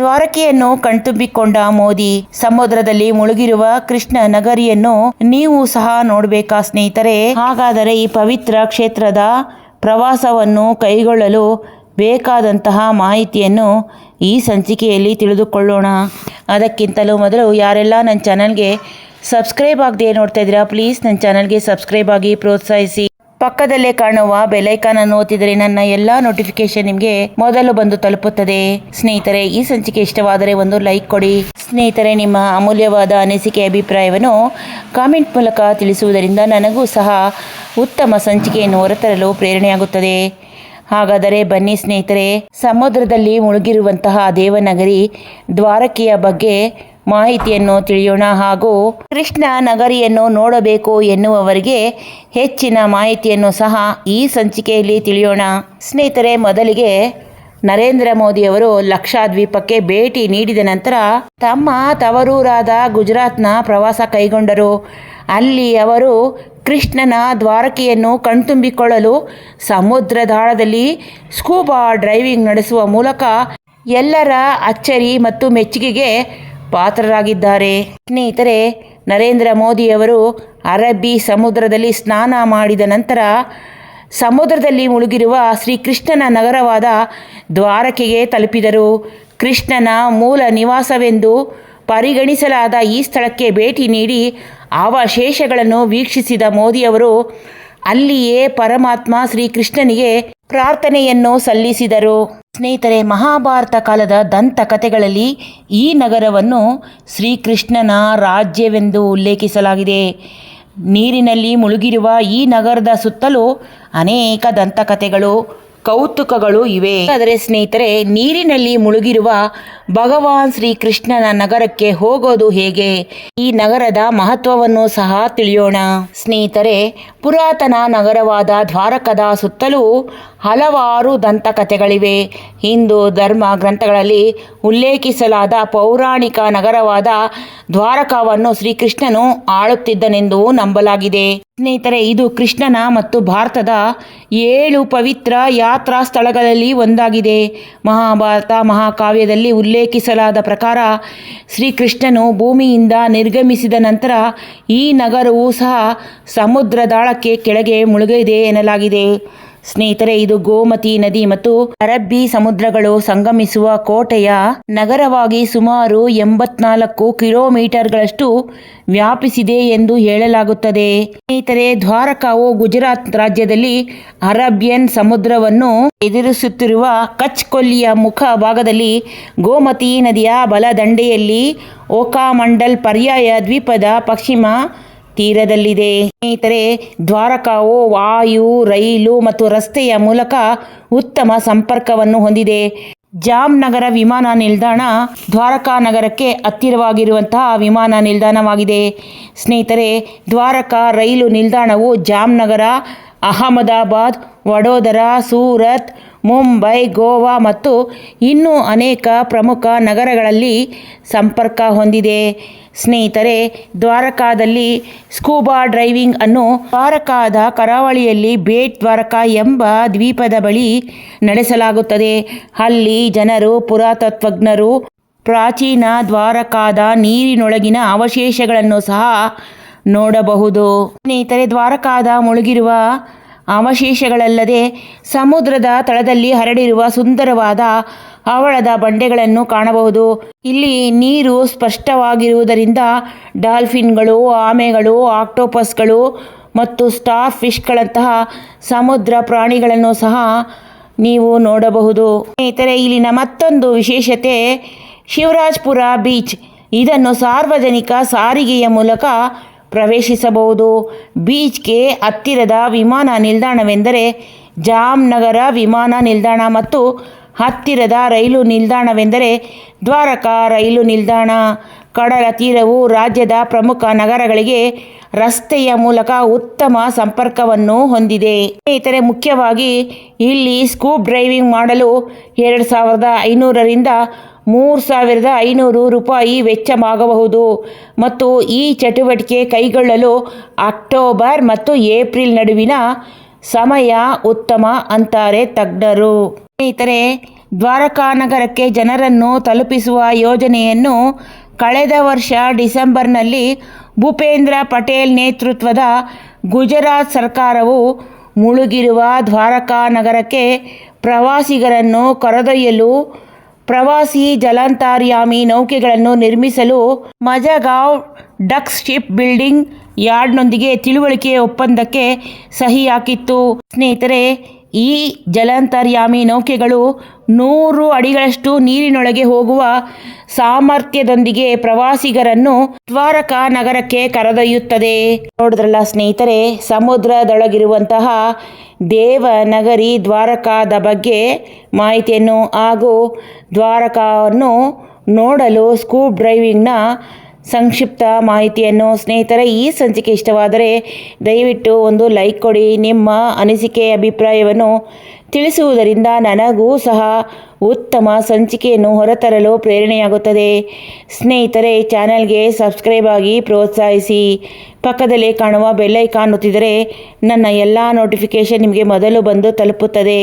ದ್ವಾರಕೆಯನ್ನು ಕಣ್ತುಂಬಿಕೊಂಡ ಮೋದಿ, ಸಮುದ್ರದಲ್ಲಿ ಮುಳುಗಿರುವ ಕೃಷ್ಣ ನಗರಿಯನ್ನು ನೀವು ಸಹ ನೋಡಬೇಕಾ ಸ್ನೇಹಿತರೆ? ಹಾಗಾದರೆ ಈ ಪವಿತ್ರ ಕ್ಷೇತ್ರದ ಪ್ರವಾಸವನ್ನು ಕೈಗೊಳ್ಳಲು ಬೇಕಾದಂತಹ ಮಾಹಿತಿಯನ್ನು ಈ ಸಂಚಿಕೆಯಲ್ಲಿ ತಿಳಿದುಕೊಳ್ಳೋಣ. ಅದಕ್ಕಿಂತಲೂ ಮೊದಲು ಯಾರೆಲ್ಲ ನನ್ನ ಚಾನಲ್ಗೆ ಸಬ್ಸ್ಕ್ರೈಬ್ ಆಗದೆ ನೋಡ್ತಾ ಇದ್ದೀರಾ, ಪ್ಲೀಸ್ ನನ್ನ ಚಾನಲ್ಗೆ ಸಬ್ಸ್ಕ್ರೈಬ್ ಆಗಿ ಪ್ರೋತ್ಸಾಹಿಸಿ. ಪಕ್ಕದಲ್ಲೇ ಕಾಣುವ ಬೆಲೈಕಾನ್ ಅನ್ನು ಒತ್ತಿದರೆ ನನ್ನ ಎಲ್ಲಾ ನೋಟಿಫಿಕೇಶನ್ ನಿಮಗೆ ಮೊದಲು ಬಂದು ತಲುಪುತ್ತದೆ. ಸ್ನೇಹಿತರೆ, ಈ ಸಂಚಿಕೆ ಇಷ್ಟವಾದರೆ ಒಂದು ಲೈಕ್ ಕೊಡಿ. ಸ್ನೇಹಿತರೆ, ನಿಮ್ಮ ಅಮೂಲ್ಯವಾದ ಅನಿಸಿಕೆ ಅಭಿಪ್ರಾಯವನ್ನು ಕಾಮೆಂಟ್ ಮೂಲಕ ತಿಳಿಸುವುದರಿಂದ ನನಗೂ ಸಹ ಉತ್ತಮ ಸಂಚಿಕೆಯನ್ನು ಹೊರತರಲು ಪ್ರೇರಣೆಯಾಗುತ್ತದೆ. ಹಾಗಾದರೆ ಬನ್ನಿ ಸ್ನೇಹಿತರೆ, ಸಮುದ್ರದಲ್ಲಿ ಮುಳುಗಿರುವಂತಹ ದೇವನಗರಿ ದ್ವಾರಕೆಯ ಬಗ್ಗೆ ಮಾಹಿತಿಯನ್ನು ತಿಳಿಯೋಣ ಹಾಗೂ ಕೃಷ್ಣ ನಗರಿಯನ್ನು ನೋಡಬೇಕು ಎನ್ನುವವರಿಗೆ ಹೆಚ್ಚಿನ ಮಾಹಿತಿಯನ್ನು ಸಹ ಈ ಸಂಚಿಕೆಯಲ್ಲಿ ತಿಳಿಯೋಣ. ಸ್ನೇಹಿತರೆ, ಮೊದಲಿಗೆ ನರೇಂದ್ರ ಮೋದಿಯವರು ಲಕ್ಷಾದ್ವೀಪಕ್ಕೆ ಭೇಟಿ ನೀಡಿದ ನಂತರ ತಮ್ಮ ತವರೂರಾದ ಗುಜರಾತ್ನ ಪ್ರವಾಸ ಕೈಗೊಂಡರು. ಅಲ್ಲಿ ಅವರು ಕೃಷ್ಣನ ದ್ವಾರಕೆಯನ್ನು ಕಣ್ತುಂಬಿಕೊಳ್ಳಲು ಸಮುದ್ರದಾಳದಲ್ಲಿ ಸ್ಕೂಬಾ ಡ್ರೈವಿಂಗ್ ನಡೆಸುವ ಮೂಲಕ ಎಲ್ಲರ ಅಚ್ಚರಿ ಮತ್ತು ಮೆಚ್ಚುಗೆಗೆ ಪಾತ್ರರಾಗಿದ್ದಾರೆ. ಸ್ನೇಹಿತರೆ, ನರೇಂದ್ರ ಮೋದಿಯವರು ಅರಬ್ಬಿ ಸಮುದ್ರದಲ್ಲಿ ಸ್ನಾನ ಮಾಡಿದ ನಂತರ ಸಮುದ್ರದಲ್ಲಿ ಮುಳುಗಿರುವ ಶ್ರೀಕೃಷ್ಣನ ನಗರವಾದ ದ್ವಾರಕೆಗೆ ತಲುಪಿದರು. ಕೃಷ್ಣನ ಮೂಲ ನಿವಾಸವೆಂದು ಪರಿಗಣಿಸಲಾದ ಈ ಸ್ಥಳಕ್ಕೆ ಭೇಟಿ ನೀಡಿ ಅವಶೇಷಗಳನ್ನು ವೀಕ್ಷಿಸಿದ ಮೋದಿಯವರು ಅಲ್ಲಿಯೇ ಪರಮಾತ್ಮ ಶ್ರೀಕೃಷ್ಣನಿಗೆ ಪ್ರಾರ್ಥನೆಯನ್ನು ಸಲ್ಲಿಸಿದರು. ಸ್ನೇಹಿತರೆ, ಮಹಾಭಾರತ ಕಾಲದ ದಂತಕಥೆಗಳಲ್ಲಿ ಈ ನಗರವನ್ನು ಶ್ರೀಕೃಷ್ಣನ ರಾಜ್ಯವೆಂದು ಉಲ್ಲೇಖಿಸಲಾಗಿದೆ. ನೀರಿನಲ್ಲಿ ಮುಳುಗಿರುವ ಈ ನಗರದ ಸುತ್ತಲೂ ಅನೇಕ ದಂತಕಥೆಗಳು ಕೌತುಕಗಳು ಇವೆ. ಆದರೆ ಸ್ನೇಹಿತರೆ, ನೀರಿನಲ್ಲಿ ಮುಳುಗಿರುವ ಭಗವಾನ್ ಶ್ರೀಕೃಷ್ಣನ ನಗರಕ್ಕೆ ಹೋಗೋದು ಹೇಗೆ? ಈ ನಗರದ ಮಹತ್ವವನ್ನು ಸಹ ತಿಳಿಯೋಣ. ಸ್ನೇಹಿತರೆ ಪುರಾತನ ನಗರವಾದ ದ್ವಾರಕದ ಸುತ್ತಲೂ ಹಲವಾರು ದಂತಕಥೆಗಳಿವೆ. ಹಿಂದೂ ಧರ್ಮ ಗ್ರಂಥಗಳಲ್ಲಿ ಉಲ್ಲೇಖಿಸಲಾದ ಪೌರಾಣಿಕ ನಗರವಾದ ದ್ವಾರಕಾವನ್ನು ಶ್ರೀಕೃಷ್ಣನು ಆಳುತ್ತಿದ್ದನೆಂದು ನಂಬಲಾಗಿದೆ. ಸ್ನೇಹಿತರೆ, ಇದು ಕೃಷ್ಣನ ಮತ್ತು ಭಾರತದ ಏಳು ಪವಿತ್ರ ಯಾತ್ರಾ ಸ್ಥಳಗಳಲ್ಲಿ ಒಂದಾಗಿದೆ. ಮಹಾಭಾರತ ಮಹಾಕಾವ್ಯದಲ್ಲಿ ಉಲ್ಲೇಖಿಸಲಾದ ಪ್ರಕಾರ ಶ್ರೀಕೃಷ್ಣನು ಭೂಮಿಯಿಂದ ನಿರ್ಗಮಿಸಿದ ನಂತರ ಈ ನಗರವು ಸಹ ಸಮುದ್ರದಾಳಕ್ಕೆ ಕೆಳಗೆ ಮುಳುಗಿದೆ ಎನ್ನಲಾಗಿದೆ. ಸ್ನೇಹಿತರೆ, ಇದು ಗೋಮತಿ ನದಿ ಮತ್ತು ಅರಬ್ಬಿ ಸಮುದ್ರಗಳು ಸಂಗಮಿಸುವ ಕೋಟೆಯ ನಗರವಾಗಿ ಸುಮಾರು ಎಂಬತ್ನಾಲ್ಕು ಕಿಲೋಮೀಟರ್ಗಳಷ್ಟು ವ್ಯಾಪಿಸಿದೆ ಎಂದು ಹೇಳಲಾಗುತ್ತದೆ. ಸ್ನೇಹಿತರೆ, ದ್ವಾರಕಾವು ಗುಜರಾತ್ ರಾಜ್ಯದಲ್ಲಿ ಅರಬ್ಬಿಯನ್ ಸಮುದ್ರವನ್ನು ಎದುರಿಸುತ್ತಿರುವ ಕಚ್ ಕೊಲ್ಲಿಯ ಮುಖ ಭಾಗದಲ್ಲಿ ಗೋಮತಿ ನದಿಯ ಬಲದಂಡೆಯಲ್ಲಿ ಓಕಾಮಂಡಲ್ ಪರ್ಯಾಯ ದ್ವೀಪದ ಪಶ್ಚಿಮ ತೀರದಲ್ಲಿದೆ. ಸ್ನೇಹಿತರೆ ದ್ವಾರಕಾವು ವಾಯು, ರೈಲು ಮತ್ತು ರಸ್ತೆಯ ಮೂಲಕ ಉತ್ತಮ ಸಂಪರ್ಕವನ್ನು ಹೊಂದಿದೆ. ಜಾಮ್ನಗರ ವಿಮಾನ ನಿಲ್ದಾಣ ದ್ವಾರಕಾ ನಗರಕ್ಕೆ ಹತ್ತಿರವಾಗಿರುವಂತಹ ವಿಮಾನ ನಿಲ್ದಾಣವಾಗಿದೆ. ಸ್ನೇಹಿತರೆ, ದ್ವಾರಕಾ ರೈಲು ನಿಲ್ದಾಣವು ಜಾಮ್ನಗರ ಅಹಮದಾಬಾದ್, ವಡೋದರಾ, ಸೂರತ್, ಮುಂಬೈ, ಗೋವಾ ಮತ್ತು ಇನ್ನೂ ಅನೇಕ ಪ್ರಮುಖ ನಗರಗಳಲ್ಲಿ ಸಂಪರ್ಕ ಹೊಂದಿದೆ. ಸ್ನೇಹಿತರೆ, ದ್ವಾರಕಾದಲ್ಲಿ ಸ್ಕೂಬಾ ಡ್ರೈವಿಂಗ್ ಅನ್ನು ದ್ವಾರಕಾದ ಕರಾವಳಿಯಲ್ಲಿ ಬೇಟ್ ದ್ವಾರಕಾ ಎಂಬ ದ್ವೀಪದ ಬಳಿ ನಡೆಸಲಾಗುತ್ತದೆ. ಅಲ್ಲಿ ಜನರು, ಪುರಾತತ್ವಜ್ಞರು, ಪ್ರಾಚೀನ ದ್ವಾರಕಾದ ನೀರಿನೊಳಗಿನ ಅವಶೇಷಗಳನ್ನು ಸಹ ನೋಡಬಹುದು. ಸ್ನೇಹಿತರೆ, ದ್ವಾರಕಾದ ಮುಳುಗಿರುವ ಅವಶೇಷಗಳಲ್ಲದೆ ಸಮುದ್ರದ ತಳದಲ್ಲಿ ಹರಡಿರುವ ಸುಂದರವಾದ ಹವಳದ ಬಂಡೆಗಳನ್ನು ಕಾಣಬಹುದು. ಇಲ್ಲಿ ನೀರು ಸ್ಪಷ್ಟವಾಗಿರುವುದರಿಂದ ಡಾಲ್ಫಿನ್ಗಳು, ಆಮೆಗಳು, ಆಕ್ಟೋಪಸ್ಗಳು ಮತ್ತು ಸ್ಟಾರ್ ಫಿಶ್ಗಳಂತಹ ಸಮುದ್ರ ಪ್ರಾಣಿಗಳನ್ನು ಸಹ ನೀವು ನೋಡಬಹುದು. ಸ್ನೇಹಿತರೆ, ಇಲ್ಲಿನ ಮತ್ತೊಂದು ವಿಶೇಷತೆ ಶಿವರಾಜ್ಪುರ ಬೀಚ್. ಇದನ್ನು ಸಾರ್ವಜನಿಕ ಸಾರಿಗೆಯ ಮೂಲಕ ಪ್ರವೇಶಿಸಬಹುದು. ಬೀಚ್ಗೆ ಹತ್ತಿರದ ವಿಮಾನ ನಿಲ್ದಾಣವೆಂದರೆ ಜಾಮ್ನಗರ ವಿಮಾನ ನಿಲ್ದಾಣ ಮತ್ತು ಹತ್ತಿರದ ರೈಲು ನಿಲ್ದಾಣವೆಂದರೆ ದ್ವಾರಕಾ ರೈಲು ನಿಲ್ದಾಣ. ಕಡಲ ತೀರವು ರಾಜ್ಯದ ಪ್ರಮುಖ ನಗರಗಳಿಗೆ ರಸ್ತೆಯ ಮೂಲಕ ಉತ್ತಮ ಸಂಪರ್ಕವನ್ನು ಹೊಂದಿದೆ. ಇತರೆ ಮುಖ್ಯವಾಗಿ ಇಲ್ಲಿ ಸ್ಕೂಬ್ ಡ್ರೈವಿಂಗ್ ಮಾಡಲು ಎರಡು ಸಾವಿರದ ಐನೂರರಿಂದ ಮೂರು ಸಾವಿರದ ಐನೂರು ರೂಪಾಯಿ ವೆಚ್ಚವಾಗಬಹುದು. ಮತ್ತು ಈ ಚಟುವಟಿಕೆ ಕೈಗೊಳ್ಳಲು ಅಕ್ಟೋಬರ್ ಮತ್ತು ಏಪ್ರಿಲ್ ನಡುವಿನ ಸಮಯ ಉತ್ತಮ ಅಂತಾರೆ ತಜ್ಞರು. ಸ್ನೇಹಿತರೆ ದ್ವಾರಕಾ ನಗರಕ್ಕೆ ಜನರನ್ನು ತಲುಪಿಸುವ ಯೋಜನೆಯನ್ನು ಕಳೆದ ವರ್ಷ ಡಿಸೆಂಬರ್ನಲ್ಲಿ ಭೂಪೇಂದ್ರ ಪಟೇಲ್ ನೇತೃತ್ವದ ಗುಜರಾತ್ ಸರ್ಕಾರವು ಮುಳುಗಿರುವ ದ್ವಾರಕಾ ನಗರಕ್ಕೆ ಪ್ರವಾಸಿಗರನ್ನು ಕರೆದೊಯ್ಯಲು ಪ್ರವಾಸಿ ಜಲಾಂತರ್ಯಾಮಿ ನೌಕೆಗಳನ್ನು ನಿರ್ಮಿಸಲು ಮಜಗಾಂವ್ ಡಕ್ ಶಿಪ್ ಬಿಲ್ಡಿಂಗ್ ಯಾರ್ಡ್ನೊಂದಿಗೆ ತಿಳುವಳಿಕೆ ಒಪ್ಪಂದಕ್ಕೆ ಸಹಿ ಹಾಕಿತ್ತು. ಸ್ನೇಹಿತರೆ ಈ ಜಲಾಂತರ್ಯಾಮಿ ನೌಕೆಗಳು ನೂರು ಅಡಿಗಳಷ್ಟು ನೀರಿನೊಳಗೆ ಹೋಗುವ ಸಾಮರ್ಥ್ಯದೊಂದಿಗೆ ಪ್ರವಾಸಿಗರನ್ನು ದ್ವಾರಕಾ ನಗರಕ್ಕೆ ಕರೆದೊಯ್ಯುತ್ತದೆ. ನೋಡಿದ್ರಲ್ಲ ಸ್ನೇಹಿತರೆ, ಸಮುದ್ರದೊಳಗಿರುವಂತಹ ದೇವನಗರಿ ದ್ವಾರಕಾದ ಬಗ್ಗೆ ಮಾಹಿತಿಯನ್ನು ಹಾಗೂ ದ್ವಾರಕಾವನ್ನು ನೋಡಲು ಸ್ಕೂಬ್ ಡ್ರೈವಿಂಗ್ನ ಸಂಕ್ಷಿಪ್ತ ಮಾಹಿತಿಯನ್ನು ಸ್ನೇಹಿತರೆ, ಈ ಸಂಚಿಕೆ ಇಷ್ಟವಾದರೆ ದಯವಿಟ್ಟು ಒಂದು ಲೈಕ್ ಕೊಡಿ. ನಿಮ್ಮ ಅನಿಸಿಕೆ, ಅಭಿಪ್ರಾಯವನ್ನು ತಿಳಿಸುವುದರಿಂದ ನನಗೂ ಸಹ ಉತ್ತಮ ಸಂಚಿಕೆಯನ್ನು ಹೊರತರಲು ಪ್ರೇರಣೆಯಾಗುತ್ತದೆ. ಸ್ನೇಹಿತರೆ, ಚಾನಲ್ಗೆ ಸಬ್ಸ್ಕ್ರೈಬ್ ಆಗಿ ಪ್ರೋತ್ಸಾಹಿಸಿ. ಪಕ್ಕದಲ್ಲಿ ಕಾಣುವ ಬೆಲ್ಲೈಕಾನ್ ಒತ್ತಿದರೆ ನನ್ನ ಎಲ್ಲ ನೋಟಿಫಿಕೇಷನ್ ನಿಮಗೆ ಮೊದಲು ಬಂದು ತಲುಪುತ್ತದೆ.